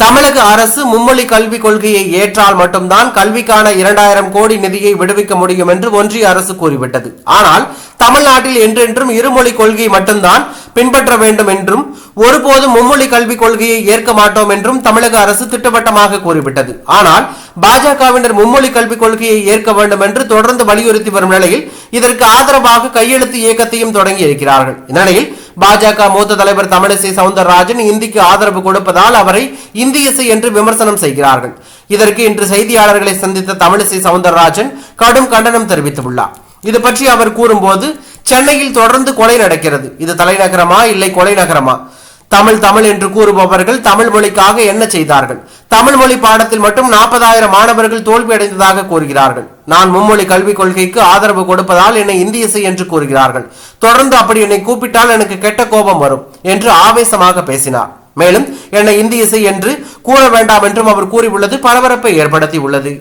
தமிழக அரசு மும்மொழி கல்விக் கொள்கையை ஏற்றால் மட்டும்தான் கல்விக்கான இரண்டாயிரம் கோடி நிதியை விடுவிக்க முடியும் என்று ஒன்றிய அரசு கூறிவிட்டது. ஆனால் தமிழ்நாட்டில் என்றென்றும் இருமொழி கொள்கை மட்டும்தான் பின்பற்ற வேண்டும் என்றும் ஒருபோதும் மும்மொழி கல்விக் கொள்கையை ஏற்க மாட்டோம் என்றும் தமிழக அரசு திட்டவட்டமாக கூறிவிட்டது. ஆனால் பாஜகவினர் மும்மொழி கல்விக் கொள்கையை ஏற்க வேண்டும் என்று தொடர்ந்து வலியுறுத்தி வரும் நிலையில் இதற்கு ஆதரவாக கையெழுத்து இயக்கத்தையும் தொடங்கி இருக்கிறார்கள் இந்நிலையில் பாஜக மூத்த தலைவர் தமிழிசை சவுந்தரராஜன் இந்திக்கு ஆதரவு கொடுப்பதால் அவரை இந்தியசை என்று விமர்சனம் செய்கிறார்கள். இதற்கு இன்று செய்தியாளர்களை சந்தித்த தமிழிசை சவுந்தரராஜன் கடும் கண்டனம் தெரிவித்துள்ளார். இது பற்றி அவர் கூறும்போது சென்னையில் தொடர்ந்து கொலை நடக்கிறது. இது தலைநகரமா இல்லை கொலை நகரமா தமிழ் தமிழ் என்று கூறுபவர்கள் தமிழ் மொழிக்காக என்ன செய்தார்கள்? தமிழ் மொழி பாடத்தில் மட்டும் நாற்பதாயிரம் மாணவர்கள் தோல்வி அடைந்ததாக கூறுகிறார்கள். நான் மும்மொழி கல்விக் கொள்கைக்கு ஆதரவு கொடுப்பதால் என்னை இந்தியசை என்று கூறுகிறார்கள். தொடர்ந்து அப்படி என்னை கூப்பிட்டால் எனக்கு கெட்ட கோபம் வரும் என்று ஆவேசமாக பேசினார். மேலும் என்னை இந்திய இசை என்று கூற வேண்டாம் என்றும் அவர் கூறியுள்ளது பரபரப்பை ஏற்படுத்தி உள்ளது